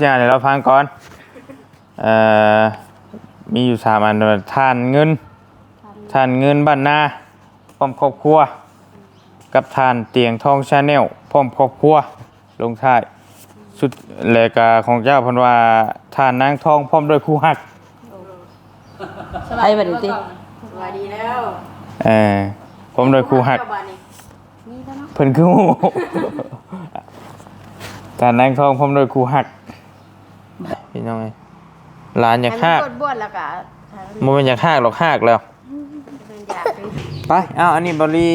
อย่างเดี๋ยวเราฟังก่อนเอ่อมีอยู่สามอันว่าทานเงินทานเงินบ้านนาพร้อมครอบครัว กับทานเตียงทองชาแนลพร้อมครอบครัวลงท้ายสุดแลกาของเจ้าเพันว่าทานนางทองพร้อมด้วยคู่หักไปบัดนี้ติสวัสดีแล้วเออพร้อมด้วยคู่หักเจ้าบ้านนี่เพิ่นคือหมู่ทานนางทองพร้อมด้วยคู่หัก พี่น้องไงหลานอยากหักอันนี้บวชแล้วก็มันเป็นอยากหักหรอกหักแล้วเป็นอยากเป็นไปเอาอันนี้บรี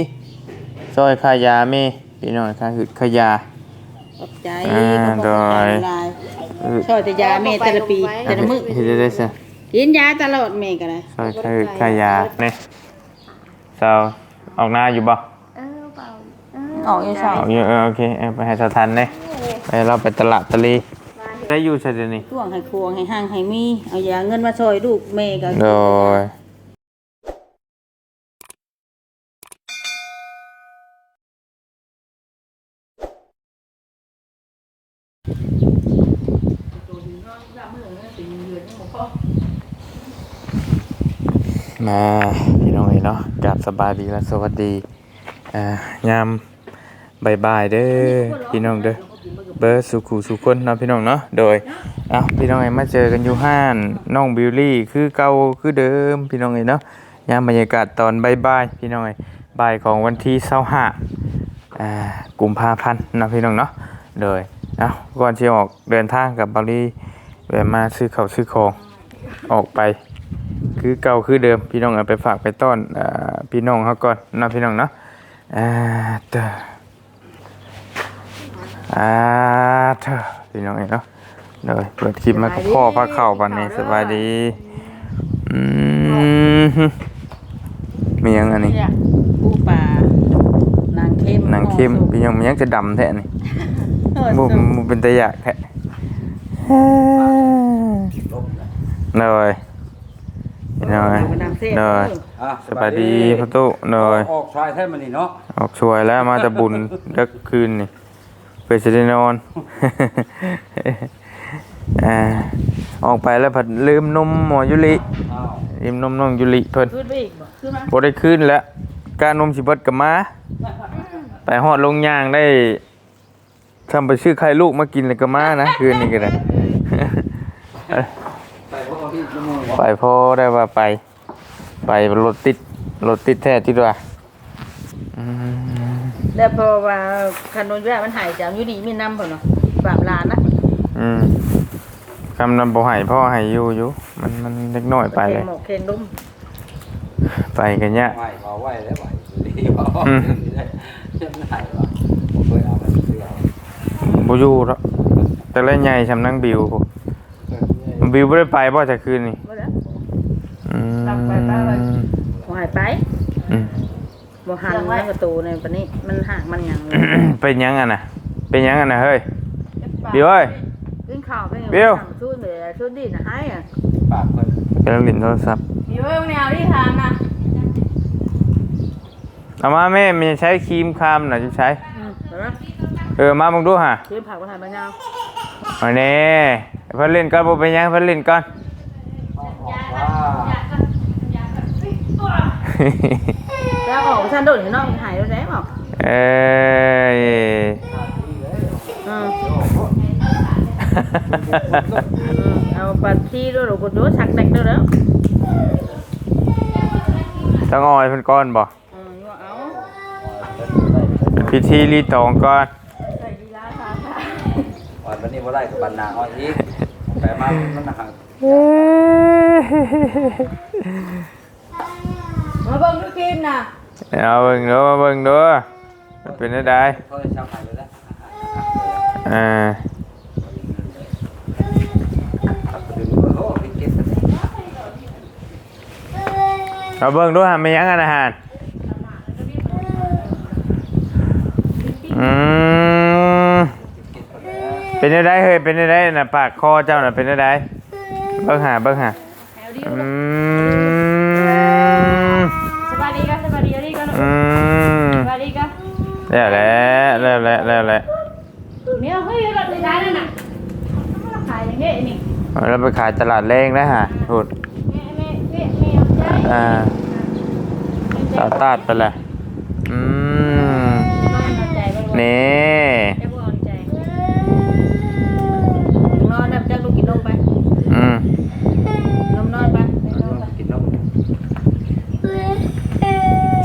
ซอยขายาเมพี่น้องค่ะคือขายา ขอบใจอ่าขอบใจโดยหลายช่วยแต่ยาแม่แต่ละปีแต่ละมื้อเฮ็ดได้ได้ซะกินยาตลอดแม่ก็ได้ซอยคือขายานี่เซาออกหน้าอยู่บ่ เออเปล่าเอออกอยู่เช้าออกอยู่เออโอเคเอาไปให้สถานเน่ไปเราไปตลาดตะลี ได้อยู่ใช่เดี๋ยวนี้ช่วงให้ครัวให้ห้างให้มีเอายาเงินมาช่วยลูกแม่ก็โดยมาพี่น้องเอ๋ยเนาะกราบสบายดีและสวัสดีอ่ายามบ่ายๆเด้อพี่น้องเด้อ เบอร์สุขุสุคนเนาะพี่น้องเนาะโดยเอาพี่น้องเอ๋มาเจอกันอยู่ห้านน้องบิวลี่คือเก่าคือเดิมพี่น้องเอ๋ยเนาะยามบรรยากาศตอนบ่ายๆพี่น้องเอ๋ยบ่ายของวันที่25อ่ากุมภาพันธ์เนาะพี่น้องเนาะโดยเอาก่อนที่ออกเดินทางกับบาลีแวะมาซื้อข้าวซื้อของออกไป คือเก่าคือเดิมพี่น้องเอาไปฝากไปต้อนอ่าพี่น้องเขาก่อนนาะพี่น้องเนาะอ่าเด้ ออ่าเถอะพี่น้องเองเนาะเดี๋ยวเปิดคลิปมากับพ่อพาเข่าบันนี้สบายดีอืมฮึมียังอันนี้ ปูปลานางเข้มหนังเข้มพี่น้องมันยังจะดำแท้นี่เออบุบุเป็นตะยากแท้เลยพี่น้องเอ้ยนางเส้นเลยอะสบายดีพ่อตู้เลยออกชายแท้มันนี่เนาะออกช่วยแล้วมาจะบุญเลิกคืนนี่ เพื่อจะได้นอน อ่า ออกไปแล้วผัดลืมนมหมอยุลิอ้าวลืมนมน้องยุลิเพิ่นขึ้นไปอีกบ่ขึ้นมาบ่ได้คืนแล้วการนมสิเบิดกับมาไปฮอดลงย่างได้ทำไปชื่อไข่ลูกมากินเลยก็มานะคืนนี้ก็ได้ไปพวกเขาที่ชั่วโมงวะไปพอได้ว่าไป ไปรถติดรถติดแท้ที่ว่าอืม แล้วพอว่าคันโนนแย่มันหายจากอยู่ดีมีน้ำพุ่นเนาะบาปลานนะอืมคำนำบ่ให้พ่อให้อยู่อยู่มันมันเล็กน้อยไปเลยหมกเคนดุมไปกันเนี่ยไหวเอาไหวแล้วไหวดีเอาจะไม่ไหววะผมเคยเอาไปเสื้อบ่อยู่แล้วแต่ละใหญ่สำนักบิวผมบิวบ่ได้ไปบ่จะคืนนี่บ่ได้ อืมบ่หายไปอืม บ่หันในประตูในปานนี้มันห่างมันหยังเลยเป็นหยังอะน่ะเป็นหยังอะน่ะเฮ้ยบิวเอ้ยกินข้าวไปเบี้ยวชุดเลยชุดดีนะให้อะปากเพิ่นกำลังเล่นโทรศัพท์อยู่เรื่องแนวที่ทางนะเอามาแม่มันจะใช้ครีมคามน่ะจะใช้อืมเห็นไหมเออมามึงดูฮะซื้อผักมาทานมะนาวมาแน่เพิ่นเล่นก่อนบ่เป็นหยังเพิ่นเล่นก่อนว่า แล้วออกไปท่านโดดเห็นน้องหายแล้วแน่บอกเอ้ยอืมอืมเอาปัดที่ด้วยหรือกูดูสักเด็กด้วยแล้วต้องเออยเพิ่นก่อนบ่อืมเอาพิธีรีตองก่อนวันนี้ว่าได้กับบรรณาอ้อยอีกแต่มามันห่าง มาเบิ่งดูคลิปนะเอาเบิ่งดูมาเบิ่งดูมันเป็นได้ไดเขาจะช้ำหายเลยแล้วอ่าขับไปดูโอ้เป็นเก็บกันเอาเบิ่งดูหาไม่ยังกันอาหารอืมเป็นได้ไดเฮ้ยเป็นได้ไดน่ะปากคอเจ้าน่ะเป็นได้ไดเบิ่งหาเบิ่งหาอืม สบายดีกันสบายดีดีกัน อืมสบายดีกันแล้วแหละแล้วแหละแล้วแหละเนี่ยเฮ้ยรถในร้านนั่นน่ะขายเฮ้ยนี่แล้วไปขายตลาดแรงนะฮะพูดแม่แม่แม่แม่เอาใจอ่าสาวตาดไปเลยอืมบ้านเอาใจบ้าน นี่ แค่บ่เอาใจ นอนแบบจะลูกกินนมไป อืม นมนอนไปนอนไป กินนม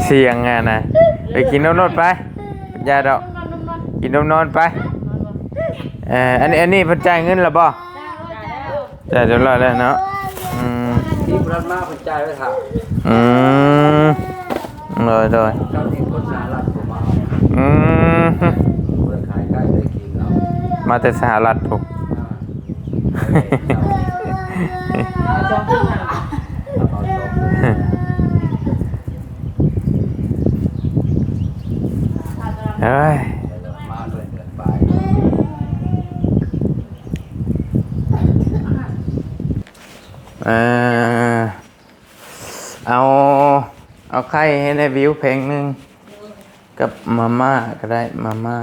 เสียงไงนะไปกินนมนอนไปยาดอกนอนนอนนอนกินนมนอนไปเอออันนี้อันนี้เพิ่นจ่ายเงินแล้วบ่ได้แล้วจ่ายเรียบร้อยแล้วเนาะอืมที่รัฐมาเพิ่นจ่ายไว้ครับอืมโดยโดยเจ้าที่คนสหรัฐผมเอาอืมเพื่อขายใกล้ได้กินเอามาแต่สหรัฐผม เอาจองที่ทาง เอาส องเอ้ยมาเออเอา เอาไข่ให้ในวิวเพลงหนึ่งกับมาม่าก็ได้มาม่า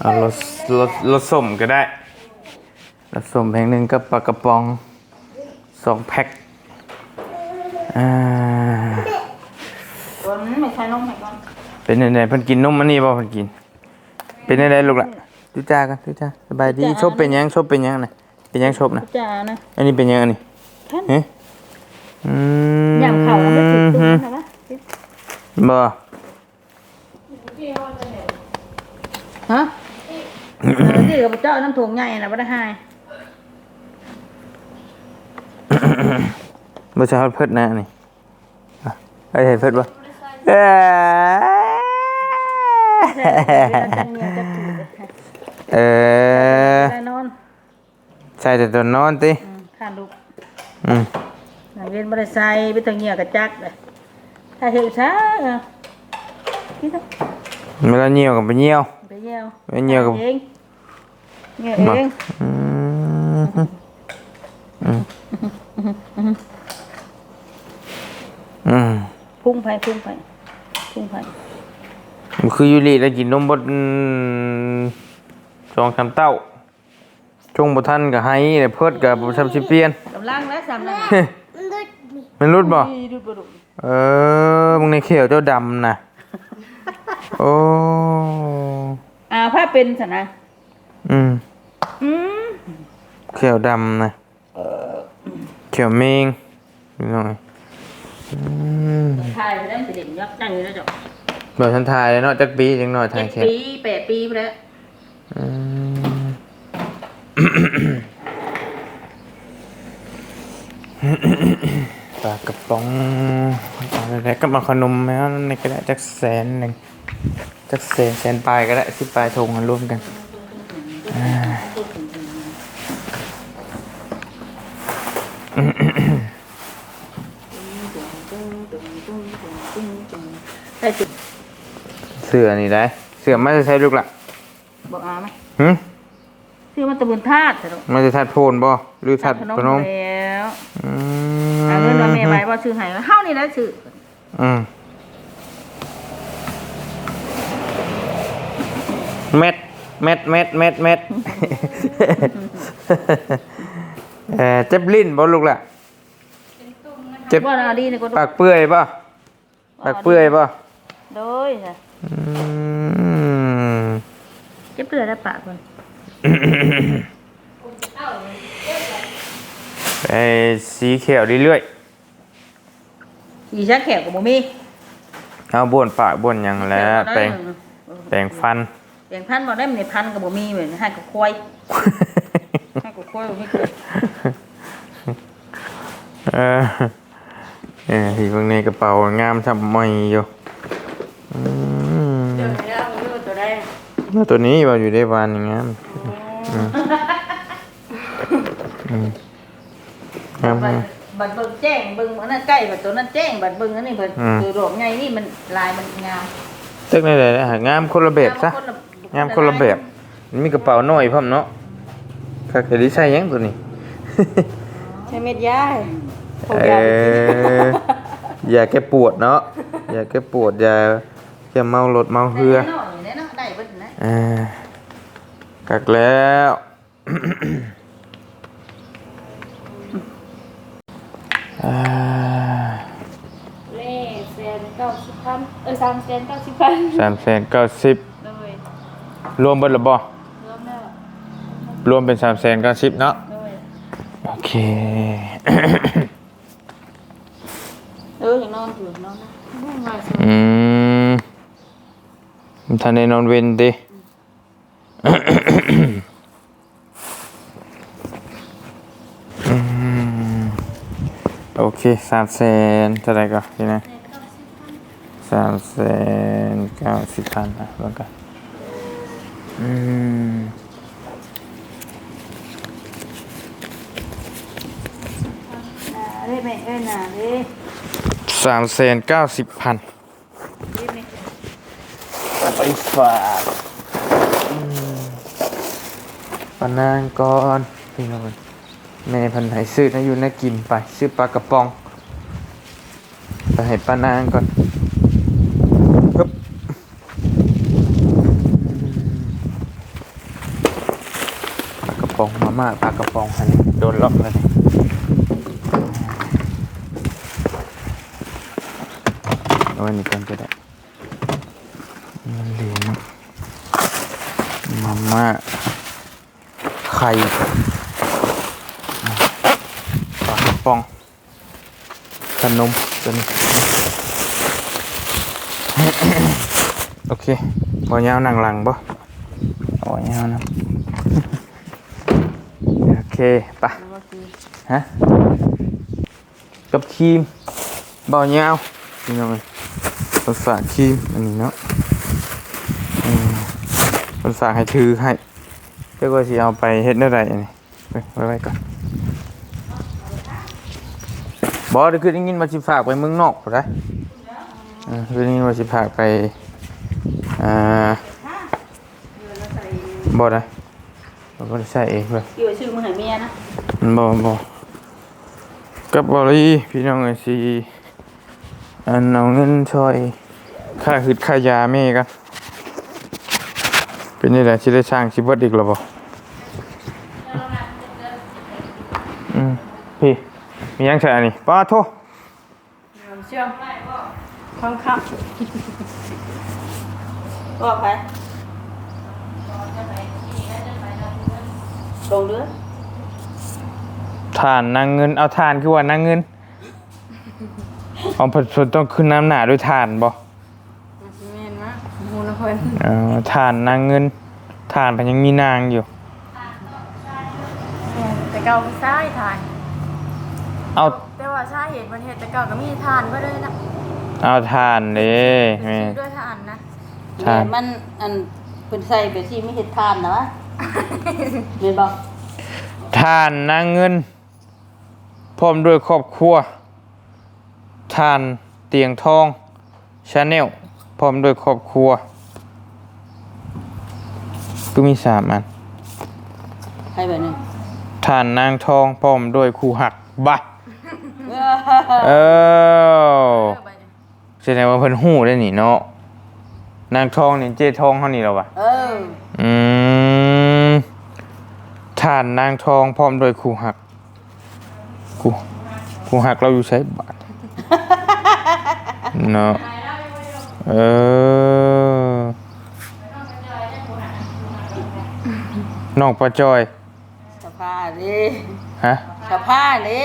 เอารสรสรสส้มก็ได้รสส้มเพลงหนึ่งกับปลากระป๋องสองแพ็คอ่าตัวนั้ไม่ใช่นมไหนก่อน เป็นยังไงเพิ่นกินนมมันนี่บ่เพิ่นกิน เป็นยังไงลูกล่ะดูจ้ากันดูจ้าสบายดีชบเป็นยังชบเป็นยังนะเป็นยังชบนะจ้านะอันนี้เป็นยังอันนี้ท่านเอ๊ะอืมยำเข่าแล้วไม่ถึงตุ้มใช่ไหมบ่ฮะที่กับเจ้าน้ำถุงใหญ่นะบ่ได้ให้บ่ใช่ฮอดเพิ่นนะอันนี่อะไอ้เห็นเพิ่นบ่เอ้ เออได้นอนใส่แต่ตัวนอนติข้าลูกอืมนักเรียนบ่ได้ใส่ไปตะเงียกระจักเลยถ้าเห็นช้าเออพี่ต้องเวลาเหี่ยวก็ไปเหี่ยวไปเยี่ยวไปเหี่ยวกับเองเงี่ยวมาเองอืมอืมอืมพุ่งไปพุ่งไปพุ่งไปมัน คือยูริแล้วกินนมบดสองสามเต้าช่วงบทันกับไฮเนี่ยเพิดกับบทันสิเปลี่ยนกำลังแล้วสำลังมันรุดบ่ดีดูบ่ดูเออมึงในเขียวเจ้าดำนะโอ้อ่าผ้าเป็นสนะอืมอืมเขียวดำนะเขียวเมงนิดหน่อยอืมถ่ายไปแล้วสิเด่นยักษ์จังอยู่แล้วจ้ะ เดี๋ยวฉันถ่ายเลยเนาะจักปีจังหน่อยถ่าเจ็ยดแค่ปีแปดปีไปแล้วอืม ปลากระป๋องอะไรก็มาขนมแมวในกระดาษจักแสนหนึ่งจักแสนแสนปลายก็ได้สิบปลายทงกันรวมกันอ่าใช่จุดเสือนี่ได้ เสือไม่จะใช้ลูกละบอกเอาไหมหึซื้อมาตะบุนธาตุจ้ะลูกไม่จะทัดโพนบ่หรือทัดพนมแล้วอืเอาเงินมาแม่ไว้บ่ซื้อให้เฮานี่แหละซื้ออืมเม็ดเม็ดเม็ดเม็ดเม็ดเออเจ็บลิ้นบ่ลูกล่ะเจ็บบ่เอาดีนี่ก็ปากเปื่อยป่ะปากเปื่อยป่ะโดยจ้ะอืมเจ็บเปลือยแล้วปากเพิ่นไอ้สีเขียวเรื่อยอีชักแขวก็บ่มีๆเอาบ้วนปากบ้วนหยังแล้วแปรงแปรงฟันแปลงพันบ่ได้มันในพันก็บ่มีเหมือนให้กับควายให้กับควายบ่มีเกิดเออเออที่ข้างในกระเป๋างามทำไม่อยู่ แล้วตัวนี้ว่าอยู่ได้วานอย่างงามอืมอืมงามบัมาดกบัดเบิ่งแจ้งเบิ่งอันนั้นใกล้บัดตัวนั้นแจ้งบัดเบิ่งอันนี้เพิ่นอืมคือดอกใหญ่นี่มันลายมันงามเจ๊กในไหนนะหางามคนละแบบซะงามคนละแบบมันมีกระเป๋าน้อยพร้อมเนาะคักแต่ดิใช่ยังตัวนี้ใช้เม็ดยาเอออย่าแก้ปวดเนาะอย่าแก้ปวดอย่าอย่าเมารถเมาเหือแน่น อนแน่นอนได้เบิดนะอ่ากักแล้ว อ่า เล่แสนเก้าสิบพันเออสามแสนเก้าสิบพันสามแสนเก้าสิบเลยรวมเบิดหรือบ่รวมแล้วรวมเป็นสามแสนเก้าสิบเนาะ เลยโอเค เอออย่างนอนอยู่นอนนะมุ่งมาสอืมทันในนอนเวนดิอืม โอเคสามแสนเท่าไหรก็พี่นะสามแสนเก้าสิบพันอะแล้วกันอืมน่ะเด้แม่เอ้ยน่ะเด้สามแสนเก้าสิบพันไปฝาก ปานางก่อนพี่น้องแม่พันไหนซื้อนะอยู่น่ากินไป ซื้อปลากระป๋องไปให้ป้านางก่อนปึ๊บปลากระป๋องมาม่าปลากระป๋องอันนี้โดนล็อกแล้วนี่เอาไว้นี่ก่อนก็ได้มันเหลวนะมาม่า ข่ปลาปองขนมตัวนี้โอเคบ่ยาวนั่งหลังบ่บ่ยาวนะโอเคปะฮะกับครีมบ่ยาวนี่น้องเอ้ยคนฝาครีมอันนี้เนาะอืมคนฝาให้ถือให้ เจ้าก็สิเอาไปเฮ็ดได้ไรอันนี้เว้ยไว้ไว้ก่อนบอสคือได้ยินมาสิฝากไปเมืองนอกบ่ได้เออคือได้ยินมาสิฝากไปอ่าบ่ได้บ่ได้ใช่เองเว้ยอยู่ชื่อมือให้เมียนะบ่บ่กับบริพี่น้องเอ้ยสิอันเอาเงินช่วยค่าหืดค่ายาแม่กันเป็นนี่แหละสิได้สร้างชีวิตอีกแล้วบ่อืมพี่ มียังใช่อันนี้ป้าโทเชื่อมทองคำบอกไปลงเรือทานนางเงินเอาทานคือว่านางเงินเอาผลต้องขึ้นน้ำหนาด้วยทานบ่แม่นมากมูลคนเออทานนางเงินทานมันยังมีนางอยู่แต่เก่าไม่ใช่ทาน เอาแต่ว่าใช่เห็นประเทศแต่เก่าก็มีทานก็ด้วยนะเอาทานเด้แม่ซื้อด้วยทานนะทานแม่มันอันเป็นใส่ไปที่ไม่เห็ดทานนะวะเห็นบอกทานนางเงิน พร้อมด้วยครอบครัว ทานเตียงทองชาแนลพร้อมด้วยครอบครัว ก็มีสามอันให้แบบนี้ทานนางทองพร้อมด้วยคู่หักบะเออ เออไปดิแสดงว่าเพิ่นฮู้ได้นี่เนาะนางทองนี่เจ๊ทองเฮานี่แล้ววะเออ อืมทานนางทองพร้อมด้วยคู่หักคู่คู่หักเราอยู่ใช้บาทเนาะเออน้องปลาจอยสภาดิฮะสภาดิ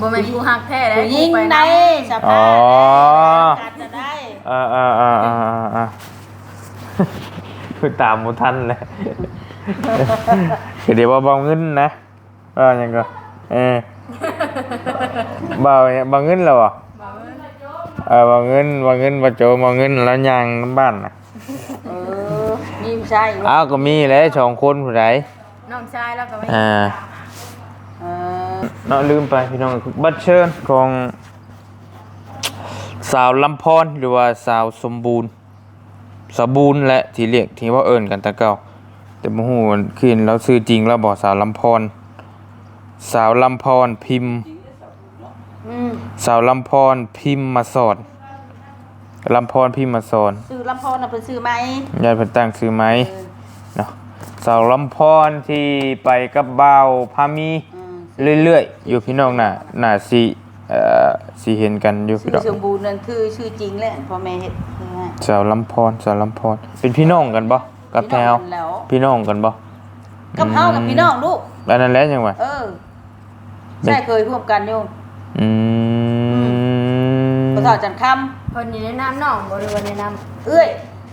บ่แม่นผู้ฮักแท้ได้ผู้ยิงไปได้นสอ๋ภาอการจะได้อ่าอ่าอ่าอ่าอ่าคือตามมุทันเลยคือเดี๋ยวว่าเบาเงินนะว่าอย่างก็เออเบาเนี่ยเบาเงินแล้วอะเออเบาเงินเบาเงินเบาโจเบาเงินแล้วยางน้ำบ้านนะเออมีผู้ชายอยู่อ้าวก็มีแหล้วสองคนผู้ใดน้องชายแล้วก็ไม่อ่าเออ เนาะลืมไปพี่น้องบัตรเชิญของสาวลำพรหรือว่าสาวสมบูรณ์สมบูรณ์และที่เรียกที่ว่าเอิญกันแตะเก่าแต่บ่ฮู้ว่าคืนแล้วชื่อจริงแล้วบ่สาวลำพรสาวลำพรพิมพ์อืมสาวลำพรพิมพ์มาสอนลำพรพิมพ์มาสอนซื้อลำพอน่ะเป็นซื้อไหมยายเพิ่นตั้งชื่อไหมเนาะสาวลำพรที่ไปกับบ่าวพามีอืม เรื่อยๆ อยู่พี่น้องน่ะน่าสิเอ่อสิเห็นกันอยู่พี่ชื่น้อองสมบูรณ์นั่นคือชื่อจริงแหละพ่อแม่เฮ็ดคือฮะสาวลำพรสาวลำพรเป็นพี่น้องกันบ่กับแถวพี่น้องกันแล้วพี่น้องกันบ่กับเฮากับพี่น้องลูก อันนั้นแหละจังหวะ เออใช่เคยร่วมกันอยู่อืมภาษาจันทร์คคนนี้แนะนำน้องบริวารแนะนำเอ้ย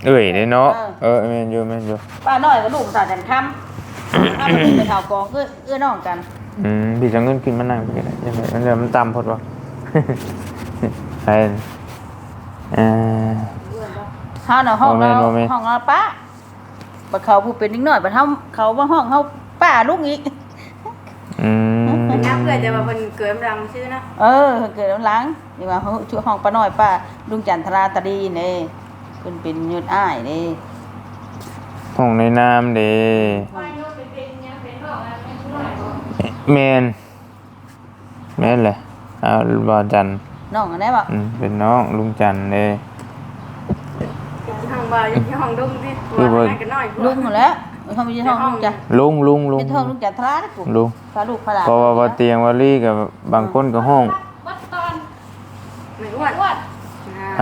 เอ้ยเด้เนาะเอเอออแม่นอยู่แม่นอยู่ป้าน้อยกับลูกภาษาจันทร์คำ ถ้ามันเป็นข่าวกองเอื้อเอื้อน้องกัน อืมพี่จะเงินกินมานั่งไปก็ได้ยังไงมันเดี๋ยวมันตำพดบ่ใช่เอ่อเฮาน่ะห้องโมเมเรานต์โมเมนต์ห้องเราป้าบัดเขาผู้เป็นนิดหน่อยบัดเฮาเขาว่าห้องเฮาป้าลูกอีกอืมำน้ำเกิดแต่ว่าเป็นเกิดรังชื่อนะเออ เกิดหลังนี่ว่าเฮาชื่อห้องป้าน้อยป้าลุงจันทราตรีนี่เพิ่นเป็นยุดอ้ายนี่ห้องในน้ำเด้ แมนแมนเลยเอาบ่จันทร์น้องอันไหนบ่อืมเป็นน้องลุงจันทร์เด้ห้องบ่าวยังห้องดุ้งสิคือบ่กันน้อยลุงหมดแล้วเฮามีห้องลุงจ้ะลุงลุงลุงเป็นห้องลุงจันทราเด้อกูลุงพาลูกพาหลานเพราะว่าบ่เตียงว่าลี่กับบางคนก็ห้องวัดตอนไม่อ้วนอ้วน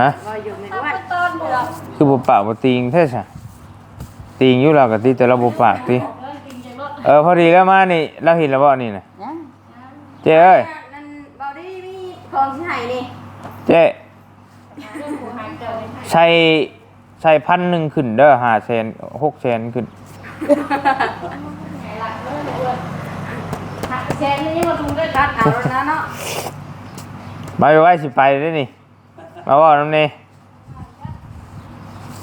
ฮะว่าอยู่ไม่อ้วนตอนเดียวคือบ่ปากบ่ตีงแท้ซะตีงอยู่แล้วก็ตีแต่เราบ่ปากติ เออพอดีแล้วมานี่เราเห็นแล้วบ่นี่น่ะนะเจ้เอ้ยนั่นบอดี้มีของที่ไหนนี่เจ้ใส่ใส่พันหนึ่งขึ้นเด้อ5แสน6แสนขึ้นแชร์นี่ยังมาดูด้วยกันเอาแล้วนะเนาะไปไว้สิไปได้นี่ มาว่าน้ำนี่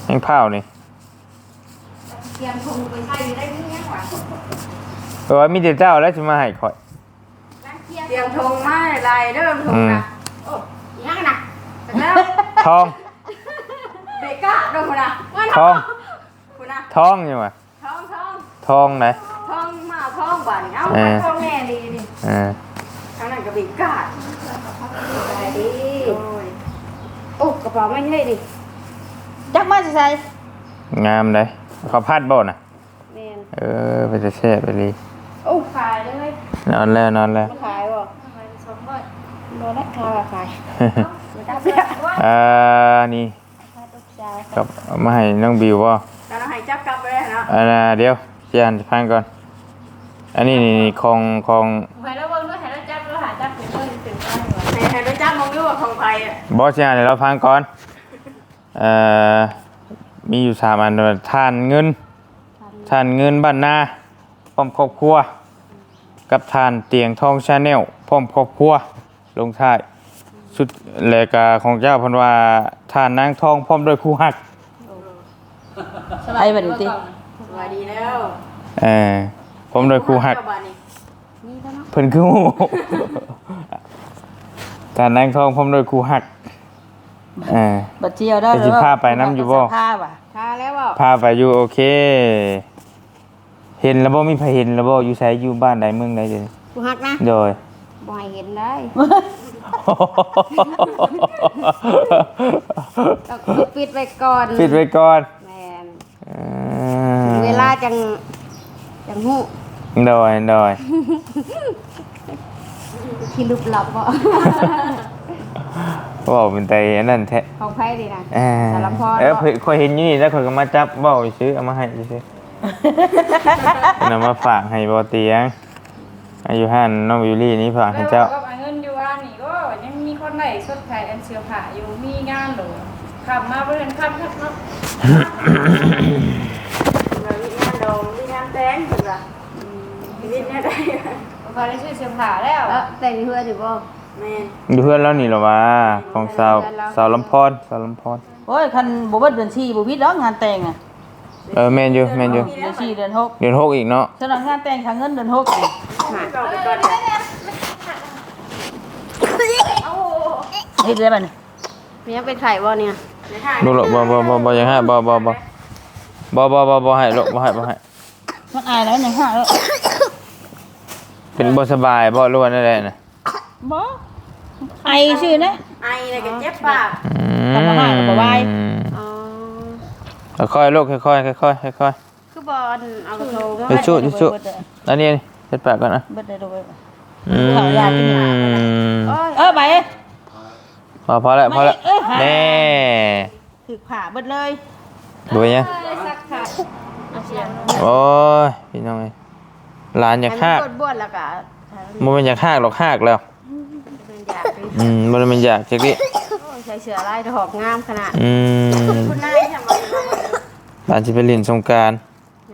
แห้งเผานี่ เตรียมทงไปใช้ได้นี่ยังหวะเออมีแต่เจ้าแล้วจะมาให้ข่อย เตรียมทงมาลายเริ่มทงนะโอ้ยังนะแล้วทอง เบก้าดูคุณนะทองคุณนะทองยังไงทองทองทองไหนทองมาทองบันเอาเออทองแน่ดีนี่เออทางนั้นก็เบก้าไปดิโอ้กระเป๋าไม่ใช่ดิจักมาสิใส่งามเลยเขาพัดบ่น่ะแมนเออไปจะแช่ไปเลยโอ้ขายเลยนอนแล้วนอนแล้ว ขายบ่สองร้อยโดนแล้วขายขายไม่ได้อ่านี่กับเอามาให้น้องบิวว่าแล้วเราให้จับกลับไปเลยเนาะอันน่ะเดี๋ยวเจียนพังก่อน อันนี้นี่นี่ของของไปแล้วเบิ่งด้วยให้เราจับแล้วหาจับถึงเบิ่งถึงได้ให้เราจับมองดูว่าของใครอะบอสเจียนเดี๋ยวเราพังก่อนเอ่อมีอยู่สามอันด้วยทานเงินทานเงินบ้านนาพร้อมครอบครัว กับทานเตียงทองชาแนลพร้อมครอบครัวลงท้ายสุดแลกาของเจ้าเพันว่าทานนางทองพร้อมด้วยคู่หักไอ้บัดนี้ติสวัสดีแล้วเออพร้อมด้วยคู่หักเจ้าบ้านนี่เพิ่นคือหมู่ทานนางทองพร้อมด้วยคู่หักเออบัดเจียวได้แต่สิพาไปนำอยู่บ่พาว่ะทาแล้วบ่พาไปอยู่โอเค เห็นแล้วบ่มีใครเห็นแล้วบ่อยู่ไสอยู่บ้านใดเมืองใดเด้อกูหักนะโดย บ่ให้เห็นได้ต้องปิดไว้ก่อนปิดไว้ก่อนแม่นอ่เวลาจังจังฮู้โดยโดยที่ลึกลับบ่ บอกเป็นไตอันนั้นแท้ของไผดีนะเออสารพัดเออเพิ่นเคยเห็นอยู่นี่แล้วเคยก็มาจับเบ้าซื้อเอามาให้ซื้อๆ นำมาฝากให้บ่เตียง อายุหันน้องวิวลี่นี่ฝากให้เจ้า แล้วก็เงินอยู่ว่านี่ก็ยังมีคนไหนสดขายอันเสื้อผ้าอยู่มีงานหรอขับมาบริเวณขับขับเนาะเรามีงานดองมีงานแต่งเพิ่นว่ามีเนี่ยได้พอได้ซื้อเสื้อผ้าแล้วเออแต่งเพื่อนอยู่บ่แม่นอยู่เพื่อนแล้วนี่เหรอวะของสาวสาวลำพอนสาวลำพอนโอ้ยคันบ่เบิดเดือน4บ่ผิดดอกงานแต่งอะ เออแม่นอยู่แม่นอยู่เดือน4เดือน6เดือนหกอีกเนาะสำหรับงานแต่งค่าเงินเดือน6นี่ต่อไปก่อนเนี่ยเฮ็ดได้บัดนี้มียังเป็นไข่บ่เนี่ยบ่หรอกบ่บ่บ่บ่อยังให้บ่บ่บ่บ่บ่บ่บ่ให้หรอกบ่ให้บ่ให้มันอายแล้วยังหาแล้วเป็นบ่สบายบ่รู้ว่านั่นแหละน่ะบ่ไอชื่อนะไอแล้วก็เจ็บปากอืมทำอาหารกับบ่ไหวอ๋อ ค่อยๆลูกค่อยๆค่อยๆค่อยคือบอลเอากระโถงเดี๋ยวชุเดี๋ยวชุอันนี้นี่เช็ดปากก่อนนะเบิดได้ดูอืมเออไปพอพอแล้วพอแล้วเอ้ยแน่ถือผ่าเบิดเลยดูยังสักค่ะเอาเสียงโอ้ยพี่น้องเอ้ยหลานอยากหากบวชบวชแล้วก็มันเป็นอยากหากหรอกหากแล้วมันอยากไปอืมมันเป็นอยากจักดิโอ้ยใส่เสื้อลายดอกงามขนาดอืมคุณนายทำอะไร หลานจะไปเล่นสงกราร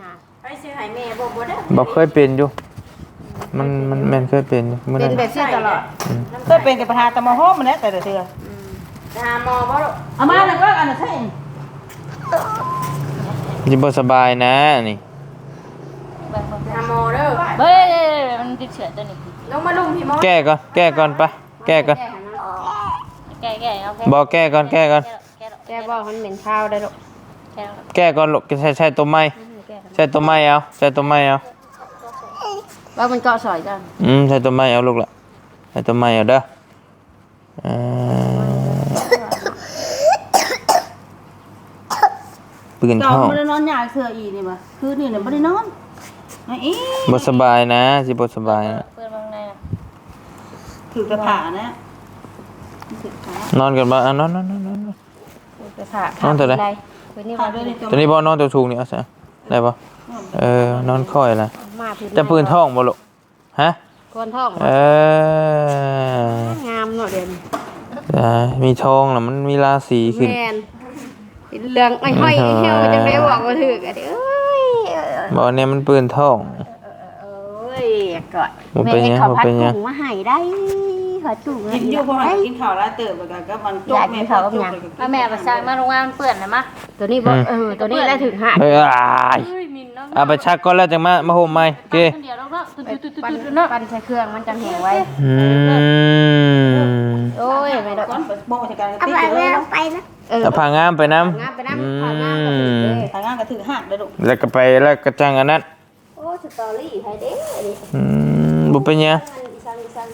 น่ะไปซื้อให้แม่บ่บ่ได้บอกเคยเป็นอยู่ มันมันแม่นเคยเป็นอยู่มื่อเป็นนั้นแบบเสื้อตลอดก็เป็นกับประธานตะมอห้อมมันแล้วแต่เดือจะหาหมอบ่ลูกเอามาแล้วก็อันนั้นใช่จิบสบายนะนี่หาหมอเด้อเฮ้ยมันติดเชื้อตัวนี้ลงมาลุมพี่หมอแก้ก่อนแก้ก่อนปะแก้ก่อนแก่แก่เอาแก่บอกแก้ก่อนแก้ก่อนแก่แกบอกมันเหม็นข้าวได้ลูก แก่แก้ก่อนลูกใช่ใช่ตัวไม้ใช่ตัวไม้เอาใช่ตัวไม้เอาว่ามันเกาะสอยจังอืมใช่ตัวไม้เอาลูกละใช่ตัวไม้เอาเด้อเอ่อปืนเก่าท้องไม่ได้นอนยากเสืออีนี่มาคือนี่เนี่ยไม่ได้นอนไอ้อีบ่สบายนะสิบ่สบายนะเปิดบางในน่ะถือกระผ่านะถือขานอนกันบ่อะนอนนอนนอนนอนนอนไปผ่านอนตัวใด ตัวนี้ผ่ามาด้วยในตัวตัวนี้บ่นอนตัวสูงนี่เอาซะได้บ่เออนอนค่อยล่ะมาพื้นจะปืนท้องบ่ลูกฮะก้นท้องเอองามเนาะเดี๋ยวนี้อ่ามีทองแล้วมันมีราศีขึ้นแมนเป็นเรื่องไอ้ห้อยไอ้เหี้ยวจะไม่บอกว่าถือกันเอ้ยบ่เนี่ยมันปืนทองเอ้ยกอดบ่เป็นหยังแม่ให้บ่เขาพัดเป็นหยังถุงมาให้ได้ ขอจุ่มกินอยู่พอหันกินข้าวแล้วเติบไปกันก็มันจบมาแม่ประสานมาโรงงานเปื่อนนะมะตัวนี้บอกเออตัวนี้แล้วถึงหักเอ้ยอ้ายเฮ้ยมินเนาะเอาไปชักก่อนแล้วจังมามาโฮมใหม่โอเคเดี๋ยวเราก็ตุ๊ดตุ๊ดตุ๊ดปั้นตุ๊ดเนาะปั้นใส่เครื่องมันจังแหงไว้อืมโอ้ยไม่ดอกก้อนโบ้จากการติดเลยเออเอาผ้างามไปนำงามไปน้ำผ่านงามกับถือเลยทางงานก็ถือหักเลยลูกแล้วก็ไปแล้วก็จังอันนั้นโอ้สตอรี่ไทยเด้อืมบ่เป็นหยัง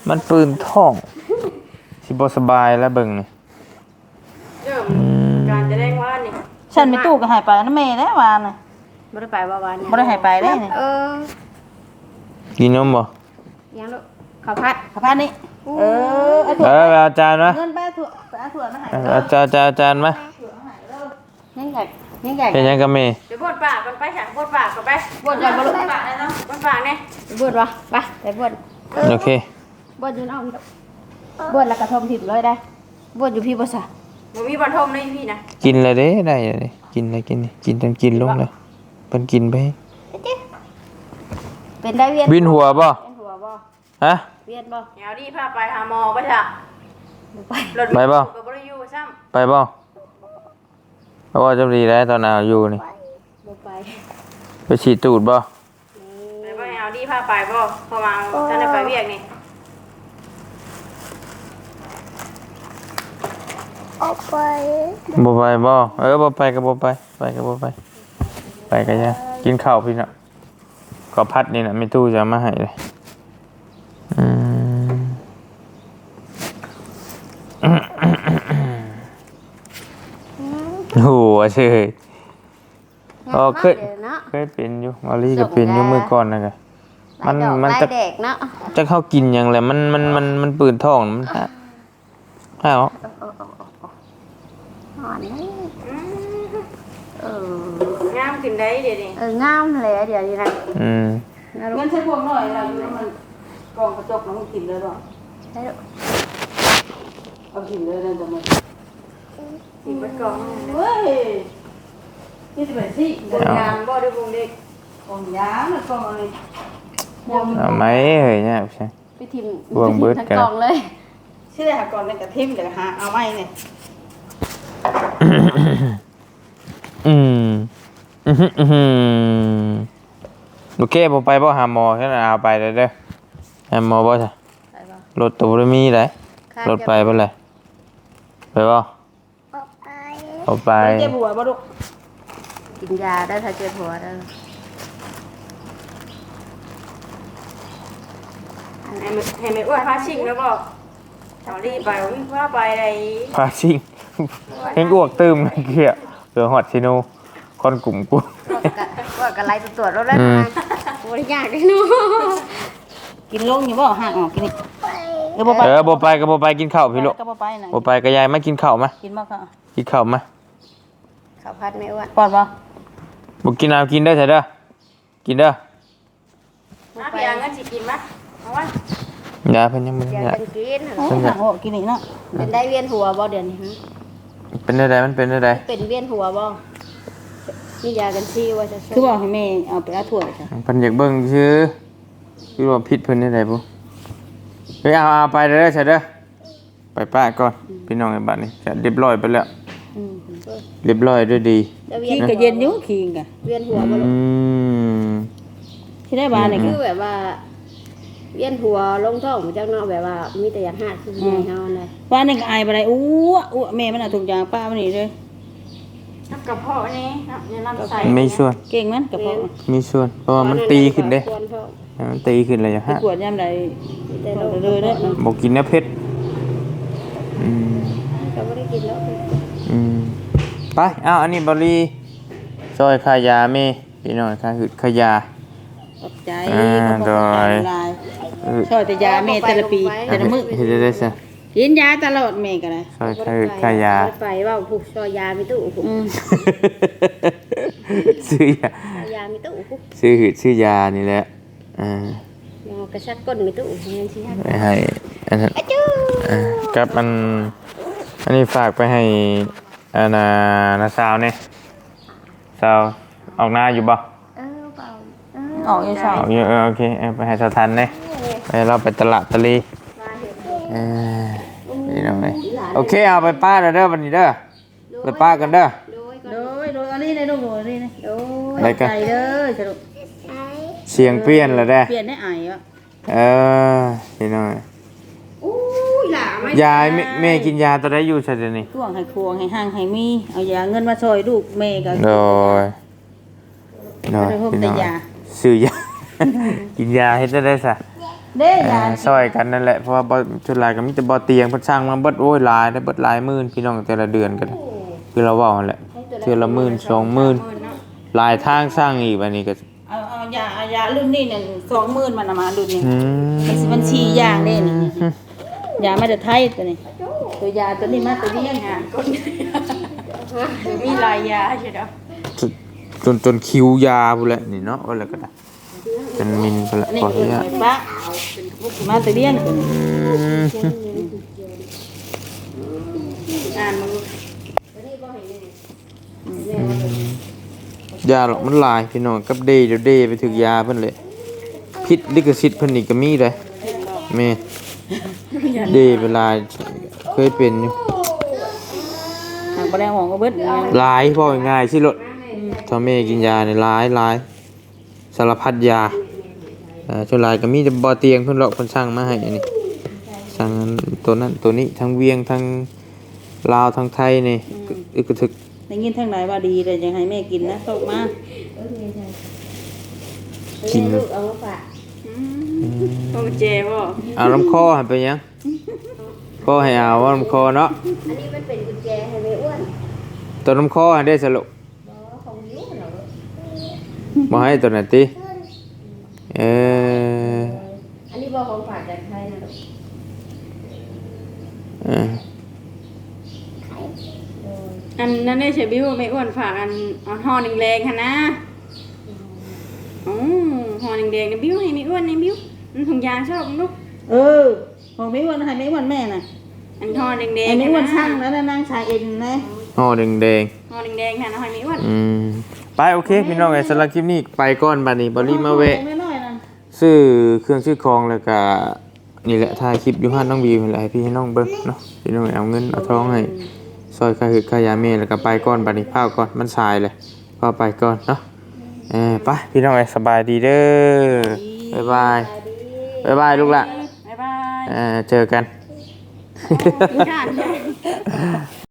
มันปืนทอง สิบ่สบายแล้วเบิ่งนี่อืมการจะได้ว่านี่ฉันไม่ตู้ก็หายไปน้ำเมย์ได้วานน่ะไม่ได้ไปว่าวานเนี่ยไม่ได้หายไปได้เนี่ยเออกินนมบ่ยังลูกข้าวผัดขับพานนี่เออไอ้ถั่เอวอไปเอาจารย์มาเงินไปถั่วไปเอาถั่วมาให้เอาจารย์จารย์จารย์มายังใหญ่ยังใหญ่เป็นหยังกับแม่เดี๋ยวบดปากกันไปฉันบดปากกันไปบดก่อนบดปากเลยเนาะบดปากเนี่ยบดวะไปไปบดโอเค บดอยู่นอกบดแล้วกระทมถิ่มเลยได้บดอยู่พี่บ่ซะบ่มีบ่ทมเลยพี่นะกินเลยเด้ได้เลยกินเลยกินเลยกินจนกินลงเลยเพิ่นกินไป เป็นได้เวียนวินหัวบ่ เวียนหัวบ่ฮะ เวียนบ่เดี๋ยวดิพาไปหาหมอไปจ้ะไปรถไปบ่กับบริยูซ้ไปบ่เพราะว่าจะดีแล้วตอนเอาอยู่นี่ บ่ไปไปฉีดตูดบ่ำไปบ่ให้เอาดิพาไปบ่เพราะว่าท่านได้ไปเวียกนี่ บ่ไปบ่เออบ่ไปก็บ่ไป ไปก็บ่ไป ไปก็ยังกินข้าวพี่น่ะก็พัดนี่น่ะไม่ตู้จะเอามาให้เลยอืมโอ้โหเชยอ๋อเคยเนาะเคยเป็นอยู่มารีก็เป็นอยู่มื้อก่อนนะกะมันมันจะจะเด็กเนาะจะเข้ากินหยังแหละมันมันมันมันปืนท้องมันฮะฮะ อ่อนนี่เอองามขึ้นได้เดี๋ยวนี้เอองามเลยเดี๋ยวนี้นะอืมเงินใช้พวงหน่อยเราอยู่มันกองกระจกน้องกินเลยหรอได้ลูกเอากินเลยนั่นจะหมดสิบเบิดกองเฮ้ยนี่จะเป็นสิบนยามบ่ได้บุงเด็กกองยามแล้วกองอะไรเอาไหมเฮ้ยเนี่ยใช่ไปทิมบวงเบิดทั้งกันกล่องเลยชื่ออะไรหาก่อนเป็นกระทิมเดี๋ยวหาเอาไม้เนี่ย อืมอือหืออือหือโอเคบ่ไปบ่หาหมอแค่นั้นเอาไปเลยเด้อหาหมอบ่จ้ะไปบ่รถตัวบ่ได้มีได้รถไปเพิ่นเลยไปบ่เอาไปเจ็บหัวบ่ลูกกินยาได้ถ้าเจ็บหัวได้ให้มันให้มันอ้วนพาชิงแล้วบอกเอารีไปวิ่งพาไปได้พาชิง เฮงอ้วกตื้มเกี้ยเหลือฮอดซิโนคนกลุ่มกูว่ากันไล่ตรวจรถแล้วอืมบริยากเลยเนาะกินลงอยู่บ่ห่างออกกินนี่เออบ่ไปเออบ่ไปก็บ่ไปกินข้าวพี่ลูกก็บ่ไปน่ะบ่ไปก็ยายมากินข้าวมากินบ่ค่ะกินข้าวมาข้าวผัดไม่อ้วนปอดบ่บ่กินเอากินเด้อเถอะเด้อกินเด้อมาพี่เอาเงินสิกินปะเอาวะ ยาเพิ่นยังบ่เดี๋ยวได้กันกินโอ้ห่างออกกินนี่เนาะเป็นได้เวียนหัวบ่เดี๋ยวนี้ฮะเป็นได้มันเป็นได้เป็นเวียนหัวบ่มียากันซี่ว่าจะคือบอกให้แม่เอาไปเอาถ้วยจ้ะเพิ่นอยากเบิ่งชื่อคือว่าผิดเพิ่นได้ไดบ่เฮ้ยเอาเอาไปเด้อเถอะเด้อไปป้าก่อนพี่น้องไอ้บัดนี้จะเรียบร้อยไปแล้ว อืมเรียบร้อยด้วยดีจะเวียขี้นก็เย็นอยู่ขี้กะเวียนหัวบ่อืลูกมที่ได้บานนี่คืคืออแบบว่า เวียนหัวลงท้องมาจากเนาะแบบว่า มีแต่อย่างหาดคือมีเฮาเลยบ้านนี่ก็อายบ่ได้อู้อู้แม่มันเอาถุงยางป้ามันนี่เลยน้ำกระเพาะนี่น้ำเนี่ยน้ำใสมีส่วน เก่งมันกระเพาะมีส่วน เพราะว่ามันตีขึ้นเด้ควรท้องมันตีขึ้นเลยอะไปฮะกวดยามใดมีแต่เอาโรคเลยเด้อบอกกินนะเพชรอืมก็บ่ได้กินแล้วอืมไปเอาอันนี้บริซอยขายาเมพี่น้องค่ะคือขายาขอบใจอ่าขอบใจโดยหลายเออ ช่วยแต่ยาแม่แต่ละปีแต่ละมื้อเฮ็ดได้ได้ซะกินยาตลอดแม่ก็ได้ซอยคือขายาบ่ได้ไปว่าผูกซอยยามีตู้ผูกอืมซื้อยายามีตู้ผูกซื้อหืดซื้อยานี่แหละอ่ายากระชักก้นมีตู้เงินสิฮะไปให้อันนั้นอ่ากับมันอันนี้ฝากไปให้อานานาสาวเนี่ยสาวออกหน้าอยู่บ่เออเปล่าออกอยู่เช้าเอาเยอะเออโอเคเอาไปให้สาวทันเนี่ย ไปเราไปตลาดตะลีเออนี่น้องเลยโอเคเอาไปป้าเด้อเด้อวันนี้เด้อไปป้ากันเด้อโดยโดยโดยอันนี้ในลูกโดยนี่นะโดยอะไรกัน ใจเด้อสรุปเสียงเปลี่ยนแล้วเด้อเปลี่ยนได้ไอ้วะเออนี่น้องอู้ยหล่าไม่ยายแม่แม่กินยาตัวได้อยู่ใช่ไหมนี่ช่วงให้ครัวให้ห้างให้มี เอายาเงินมาช่วยลูกแม่ก็โดยโดยไปพบพี่แต่น้องยาซื้อยา กินยาเฮ็ดได้ได้ซะ เด้เอยาอซอยกันนั่นแหละเพราะว่าบ่ชุดหลายก็มีแต่บ่เตียงเพิ่นสร้างมาเบิดโอ้ยหลายได้เบิดหลายหมื่นพี่น้องแต่ละเดือนก็ได้คือเราเว้าหั่นแหละเทื่อละหมื่นสองหมื่นหลายทางสร้างอีกบัดนี้ก็เอาเอายาเอายารุ่นนี้เนี่ยสองหมื่นมันเอามารุ่นนี้อืมมันสิมันชีอย่างเด้นี่ยามาจากไทยตัวนี้ ตัวยาตัวนี้มาตัวนี้ยังไงมีหลายยาใช่ไหมจนจนคิวยาพุ่นแหละนี่เนาะว่าแล้วก็ได้ จนมินพุ่นแหละนี่ขออคืนุอญาตป้ามาตัวเลี้ยงตัวนี้อืมอ่านมึงยาหรอกมันหลายพี่น้องกับเดย์เดี๋ยวเดย์ไปถึกยาเพิ่นเลยพิษลิขสิทธิ์เพิ่นนี่ก็มีเลยแม่เดย์เวลาเคยเป็นอยู่หากบ่ได้หองก็เบิดงานหลายพอง่ายๆสิรถถ้าแม่กินยาเนี่ยหลายหลายสารพัดยาเอ่อส่วนหลายก็มีแต่บ่เตียงเพิ่นเลาะเพิ่นสั่งมาให้อันนี้สั่งตัวนั้นตัวนี้ทั้งเวียงทั้งลาวทั้งไทยนี่อึกกระทึกได้ยินทางไหนว่าดีเลยยังให้แม่กินนะตกมากินลูกเอามาฝากโอ้เจ็บบ่เอาลำคอให้ไปยังคอให้เอาว่าลำคอเนาะอันนี้มันเป็นกุญแจให้แม่อ้วนตัวน้ำคอให้ได้สรุปของยิ้วเหรอมาให้ตัวไหนติเออ อันนี้บ่ของฝากจากไทยนะลูกเอออันนั้นได้ใช่บิวไม่อ้วนฝากอันเอาห่อแดงๆค่ะนะอ๋อห่อแดงๆนะบิวให้ไม่อ้วนนะบิวมันถุงยางชอบลูกเออของไม่อ้วนให้ไม่อ้วนแม่น่ะอันห่อแดงๆไอ้ไม่อ้วนช่างแล้วนะนางชายเอ็นนะห่อแดงแดงห่อแดงๆค่ะนะให้ไม่อ้วนๆอืมไปโอเคพี่น้องไอ้สำหรับคลิปนี้ไปก่อนบัดนี้บริมาเวะไม่น้อยนะ ซื้อเครื่องซื้อของแล้วก็นี่แหละถ่ายคลิปอยู่ห้านน้องบีนี่แหละให้พี่ให้น้องเบิ่งเนาะพี่น้องเอาเงินเอาทองให้ซอยค่าหืดค่ายาเมแล้วก็ไปก่อนบัดนี้พาก่อนมันสายเลยพาไปก่อนเนาะเออไปพี่น้องไอ้สบายดีเด้อบ๊ายบายบ๊ายบายลูกละบ๊ายบายเออเจอกันกินข้าว